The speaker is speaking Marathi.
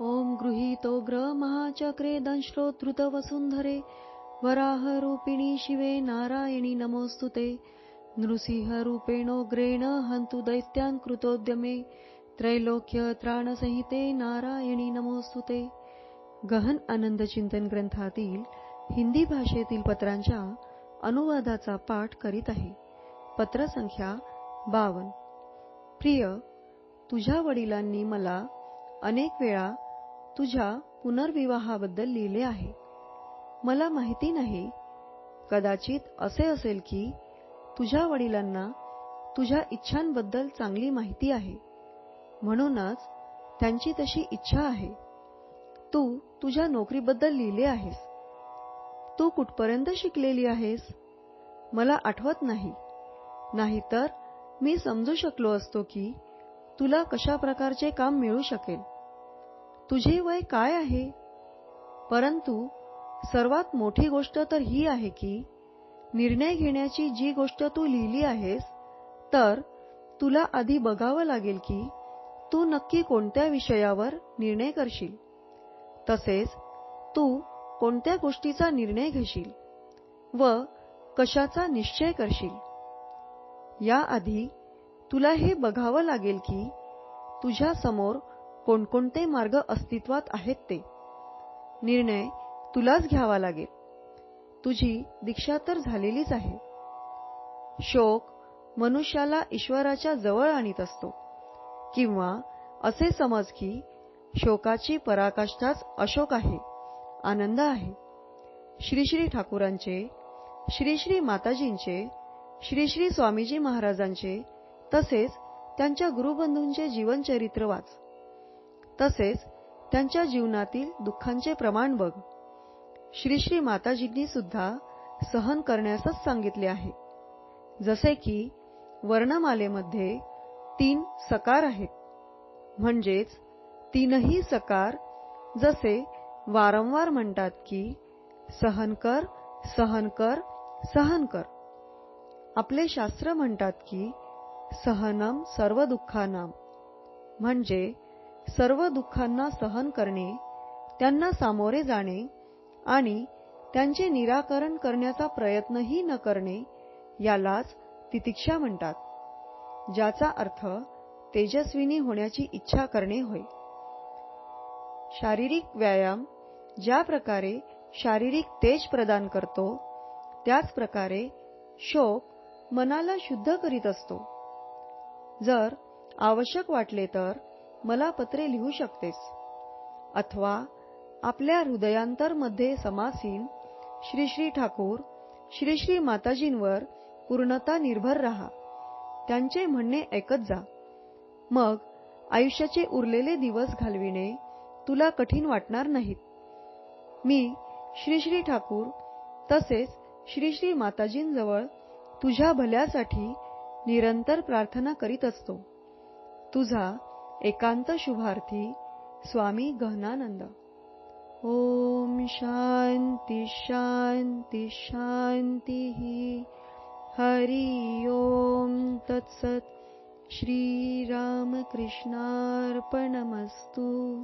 ॐ गृहीतोग्र महाचक्रे दंश्रोद्धृतवसुन्धरे वराहरूपिणी शिवे नारायणी नमोऽस्तु ते नृसिंहरूपेणोग्रेण हन्तु दैत्यान् कृतोद्यमे त्रैलोक्य नारायणी नमोऽस्तु ते गहन आनंद चिंतन ग्रंथातील हिंदी भाषेतील पत्रांच्या अनुवादाचा पाठ करीत आहे। पत्रसंख्या बावन। प्रिय तुझ्या वडिलांनी मला अनेक वेळा तुझ्या पुनर्विवाहाबद्दल लिहिले आहे. मला माहिती नाही. कदाचित असे असेल की तुझ्या वडिलांना तुझ्या इच्छांबद्दल चांगली माहिती आहे. म्हणूनच त्यांची तशी इच्छा आहे. तू तुझ्या नोकरीबद्दल लिहिले आहेस. तू कुठपर्यंत शिकलेली आहेस? मला आठवत नाही. नाहीतर मी समजू शकलो असतो की तुला कशा प्रकारचे काम मिळू शकेल. तुझे वय काय आहे? परंतु सर्वात मोठी गोष्ट तर ही आहे की निर्णय घेण्याची जी गोष्ट तू लिहिली आहेस तर तुला आधी बघावं लागेल की तू नक्की कोणत्या विषयावर निर्णय करशील. तसेच तू कोणत्या गोष्टीचा निर्णय घेशील व कशाचा निश्चय करशील. याआधी तुला हे बघावं लागेल की तुझ्या समोर कोणकोणते मार्ग अस्तित्वात आहेत ते? निर्णय तुलाच घ्यावा लागेल. तुझी दीक्षा तर झालेलीच आहे. शोक मनुष्याला ईश्वराच्या जवळ आणीत असतो. किंवा असे समज की शोकाची पराकाष्ठाच अशोक आहे आनंद आहे. श्री श्री ठाकूरांचे श्री श्री माताजींचे श्री श्री स्वामीजी महाराजांचे तसेच त्यांच्या गुरुबंधूंचे जीवनचरित्र वाच. तसेच त्यांच्या जीवनातील दुःखांचे प्रमाण बघ. श्री श्री माताजींनी सुद्धा सहन करण्यासच सांगितले आहे. जसे की वर्णमालेमध्ये तीन सकार आहेत. म्हणजेच तीनही सकार जसे वारंवार म्हणतात की सहन कर सहन कर सहन कर. आपले शास्त्र म्हणतात की सहनम सर्व दुःखानाम म्हणजे सर्व दुःखांना सहन करणे त्यांना सामोरे जाणे आणि त्यांचे निराकरण करण्याचा प्रयत्नही न करणे यालाच तितिक्षा म्हणतात ज्याचा अर्थ तेजस्विनी होण्याची इच्छा करणे होय. शारीरिक व्यायाम ज्या प्रकारे शारीरिक तेज प्रदान करतो त्याच प्रकारे शोक मनाला शुद्ध करीत असतो. जर आवश्यक वाटले तर मला पत्रे लिहू शकतेस. अथवा आपल्या हृदयांतरमध्ये समासीन श्री श्री ठाकूर श्री श्री माताजींवर पूर्णता निर्भर रहा. त्यांचे म्हणणे ऐकत जा. मग आयुष्याचे उरलेले दिवस घालविणे तुला कठीण वाटणार नाहीत. मी श्री श्री ठाकूर तसेच श्री श्री माताजींजवळ तुझ्या भल्यासाठी निरंतर प्रार्थना करीत असतो. तुझा एकांत शुभार्थी स्वामी गहनानंद. ओम शांती शांती शांती हरि ओम तत्सत। श्रीरामकृष्णार्पणमस्तु